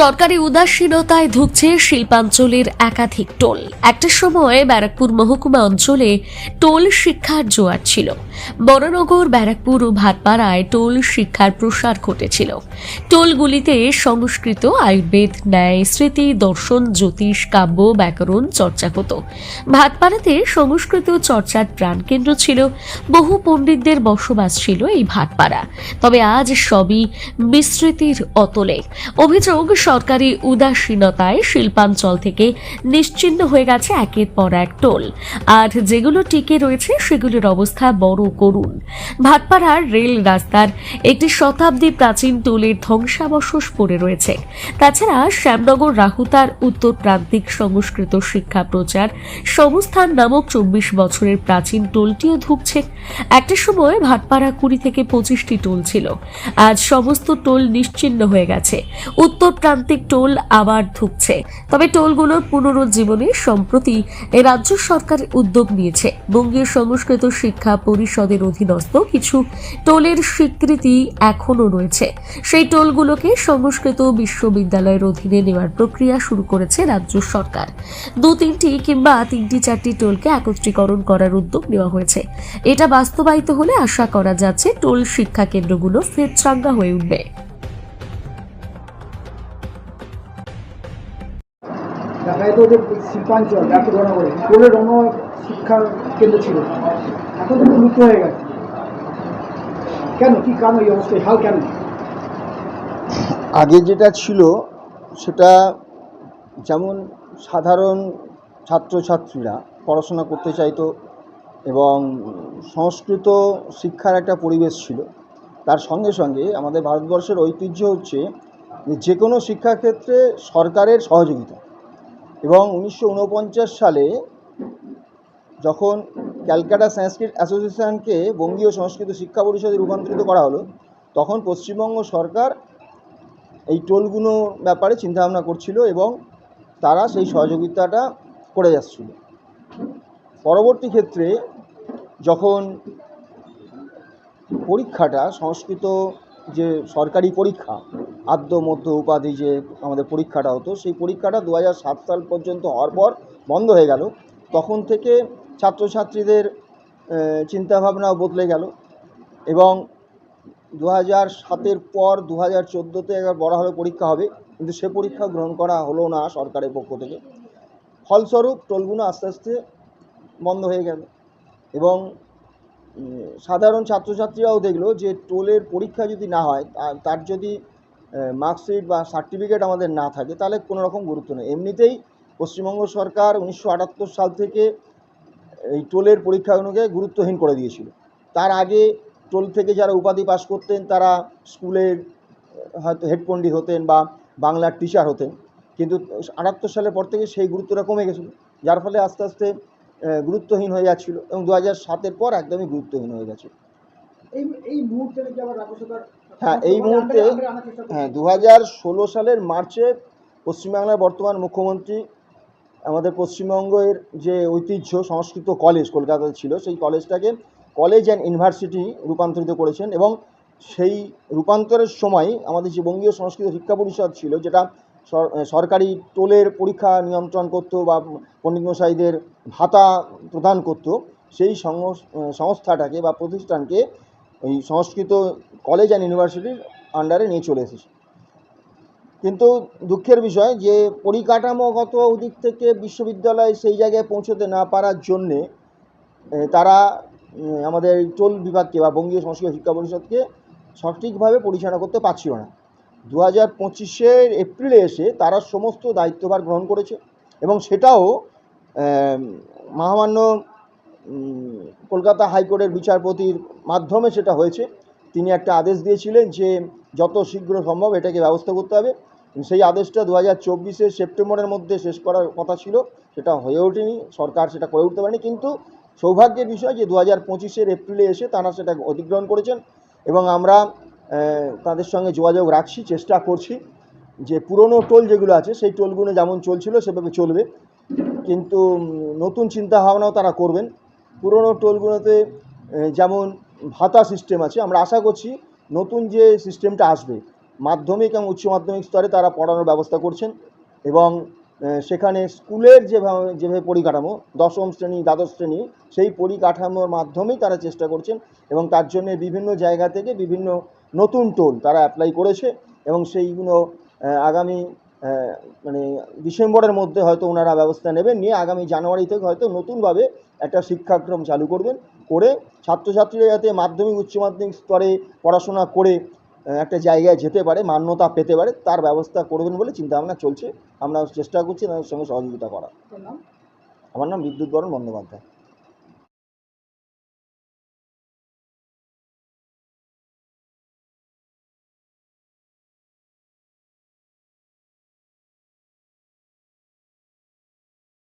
সরকারি উদাসীনতায় ধুকছে শিল্পাঞ্চলের একাধিক টোল। একটা সময় ব্যারাকপুর মহকুমা অঞ্চলে টোল শিক্ষার জোয়ার ছিল। বড়নগর, ব্যারাকপুর ও ভাটপাড়ায় টোল শিক্ষার প্রসার ঘটেছিল। টোলগুলিতে সংস্কৃত, আয়ুর্বেদ, ন্যায়, স্মৃতি, দর্শন, জ্যোতিষ, কাব্য, ব্যাকরণ চর্চা হতো। ভাটপাড়াতে সংস্কৃত চর্চার প্রাণকেন্দ্র ছিল। বহু পণ্ডিতদের বসবাস ছিল এই ভাটপাড়া। তবে আজ সবই বিস্মৃতির অতলে। অভিযোগ সরকারি উদাসীনতায় শিল্পাঞ্চল থেকে নিশ্চিন্ন হয়ে গেছে একের পর এক টোল। আর যেগুলো টিকে রয়েছে, সেগুলোর অবস্থা বড় করুণ ভাটপাড়ার রেল রাস্তার একটি শতাব্দী প্রাচীন টোলের ধ্বংসাবশেষ পড়ে রয়েছে। তাছাড়া শ্যামনগর রাহুতার উত্তর প্রান্তিক সংস্কৃত শিক্ষা প্রচার সংস্থান নামক চব্বিশ বছরের প্রাচীন টোলটিও ধুকছে। একটা সময় ভাটপাড়া কুড়ি থেকে পঁচিশটি টোল ছিল। আজ সমস্ত টোল নিশ্চিন্ন হয়ে গেছে। উত্তর প্রান্তিক টোল আবার ধুকছে। তবে টোলগুলোর পুনরুজ্জীবনে সম্প্রতি এ রাজ্য সরকার উদ্যোগ নিয়েছে। বঙ্গীয় সংস্কৃত শিক্ষা পরিষদের অধীনস্থ কিছু টোলের স্বীকৃতি এখনও রয়েছে। সেই টোলগুলোকে সংস্কৃত বিশ্ববিদ্যালয়ের অধীনে নেওয়ার প্রক্রিয়া শুরু করেছে রাজ্য সরকার। দু তিনটি কিংবা তিনটি চারটি টোলকে একত্রীকরণ করার উদ্যোগ নেওয়া হয়েছে। এটা বাস্তবায়িত হলে আশা করা যাচ্ছে টোল শিক্ষা কেন্দ্রগুলো ফের চাঙ্গা হয়ে উঠবে। দেখা যেত যে শিল্পাঞ্চল, এত ধরা টোলের অন্য শিক্ষা কেন্দ্র ছিল। এখন তো লুপ্ত হয়ে গেছে। কেন? কি কারণ এই অবস্থায়? হাল কেন? আগে যেটা ছিল, সেটা যেমন সাধারণ ছাত্রছাত্রীরা পড়াশোনা করতে চাইতো এবং সংস্কৃত শিক্ষার একটা পরিবেশ ছিল, তার সঙ্গে সঙ্গে আমাদের ভারতবর্ষের ঐতিহ্য হচ্ছে যে কোনো শিক্ষাক্ষেত্রে সরকারের সহযোগিতা। এবং উনিশশো উনপঞ্চাশ সালে যখন ক্যালকাটা সংস্কৃত অ্যাসোসিয়েশনকে বঙ্গীয় সংস্কৃত শিক্ষা পরিষদে রূপান্তরিত করা হলো, তখন পশ্চিমবঙ্গ সরকার এই টোলগুলো ব্যাপারে চিন্তাভাবনা করছিল এবং তারা সেই সহযোগিতাটা করে যাচ্ছিল। পরবর্তী ক্ষেত্রে যখন পরীক্ষাটা, সংস্কৃত যে সরকারি পরীক্ষা আদ্য, মধ্য উপাধি যে আমাদের পরীক্ষাটা হতো, সেই পরীক্ষাটা দু সাল পর্যন্ত হওয়ার পর বন্ধ হয়ে গেল। তখন থেকে ছাত্রছাত্রীদের চিন্তাভাবনাও বদলে গেল এবং দু হাজার সাতের পর দু হাজার চোদ্দোতে একবার বড় হলে পরীক্ষা হবে, কিন্তু সে পরীক্ষা গ্রহণ করা হলো না সরকারের পক্ষ থেকে। ফলস্বরূপ টোলগুলো আস্তে আস্তে বন্ধ হয়ে গেল এবং সাধারণ ছাত্রছাত্রীরাও দেখল যে টোলের পরীক্ষা যদি না হয় তার যদি মার্কশিট বা সার্টিফিকেট আমাদের না থাকে, তাহলে কোনো রকম গুরুত্ব নেই। এমনিতেই পশ্চিমবঙ্গ সরকার উনিশশো আটাত্তর সাল থেকে এই টোলের পরীক্ষাগুলোকে গুরুত্বহীন করে দিয়েছিল। তার আগে টোল থেকে যারা উপাধি পাস করতেন, তারা স্কুলের হয়তো হেড হতেন বা বাংলার টিচার হতেন। কিন্তু আটাত্তর সালের পর থেকে সেই গুরুত্বটা কমে গেছিল, যার ফলে আস্তে আস্তে গুরুত্বহীন হয়ে যাচ্ছিল এবং দু হাজার সাতের পর একদমই গুরুত্বহীন হয়ে গেছে। হ্যাঁ, এই মুহূর্তে-। হ্যাঁ দু হাজার ষোলো সালের মার্চে পশ্চিমবাংলার বর্তমান মুখ্যমন্ত্রী আমাদের পশ্চিমবঙ্গের যে ঐতিহ্য সংস্কৃত কলেজ কলকাতাতে ছিল সেই কলেজটাকে কলেজ অ্যান্ড ইউনিভার্সিটি রূপান্তরিত করেছেন এবং সেই রূপান্তরের সময় আমাদের যে বঙ্গীয় সংস্কৃত শিক্ষা পরিষদ ছিল যেটা সরকারি টোলের পরীক্ষা নিয়ন্ত্রণ করতো বা পণ্ডিত মশাইদের ভাতা প্রদান করতো সেই সংস- সংস্থাটাকে বা প্রতিষ্ঠানকে এই সংস্কৃত কলেজ অ্যান্ড ইউনিভার্সিটির আন্ডারে নিয়ে চলে এসেছে। কিন্তু দুঃখের বিষয় যে পরিকাঠামোগত দিক থেকে বিশ্ববিদ্যালয় সেই জায়গায় পৌঁছতে না পারার জন্যে তারা আমাদের টোল বিভাগকে বা বঙ্গীয় সংস্কৃত শিক্ষা পরিষদকে সঠিকভাবে পরিচালনা করতে পারছিল না। দু হাজার পঁচিশের এপ্রিলে এসে তারা সমস্ত দায়িত্বভার গ্রহণ করেছে এবং সেটাও মহামান্য কলকাতা হাইকোর্টের বিচারপতির মাধ্যমে সেটা হয়েছে। তিনি একটা আদেশ দিয়েছিলেন যে যত শীঘ্র সম্ভব এটাকে ব্যবস্থা করতে হবে। সেই আদেশটা দু হাজার চব্বিশের সেপ্টেম্বরের মধ্যে শেষ করার কথা ছিল। সেটা হয়ে ওঠেনি, সরকার সেটা করে উঠতে পারেনি। কিন্তু সৌভাগ্যের বিষয় যে দু হাজার পঁচিশের এপ্রিলে এসে তারা সেটা অধিগ্রহণ করেছেন এবং আমরা তাদের সঙ্গে যোগাযোগ রাখছি, চেষ্টা করছি যে পুরনো টোল যেগুলো আছে, সেই টোলগুলো যেমন চলছিল সেভাবে চলবে। কিন্তু নতুন চিন্তা ভাবনাও তারা করবেন। পুরনো টোলগুলোতে যেমন ভাতা সিস্টেম আছে, আমরা আশা করছি নতুন যে সিস্টেমটা আসবে, মাধ্যমিক এবং উচ্চ মাধ্যমিক স্তরে তারা পড়ানোর ব্যবস্থা করছেন এবং সেখানে স্কুলের যেভাবে যেভাবে পরিকাঠামো, দশম শ্রেণি, দ্বাদশ শ্রেণি, সেই পরিকাঠামোর মাধ্যমেই তারা চেষ্টা করছেন এবং তার জন্য বিভিন্ন জায়গা থেকে বিভিন্ন নতুন টোল তারা অ্যাপ্লাই করেছে এবং সেইগুলো আগামী মানে ডিসেম্বরের মধ্যে হয়তো ওনারা ব্যবস্থা নেবেন। নিয়ে আগামী জানুয়ারি থেকে হয়তো নতুনভাবে একটা শিক্ষাক্রম চালু করবেন। করে ছাত্রছাত্রীরা যাতে মাধ্যমিক উচ্চ মাধ্যমিক স্তরে পড়াশোনা করে একটা জায়গায় যেতে পারে মান্যতা পেতে পারে তার ব্যবস্থা করবেন বলে চিন্তাভাবনা চলছে। আমরা চেষ্টা করছি তাদের সঙ্গে সহযোগিতা করা আমার নাম বিদ্যুৎ বরণ বন্দ্যোপাধ্যায়।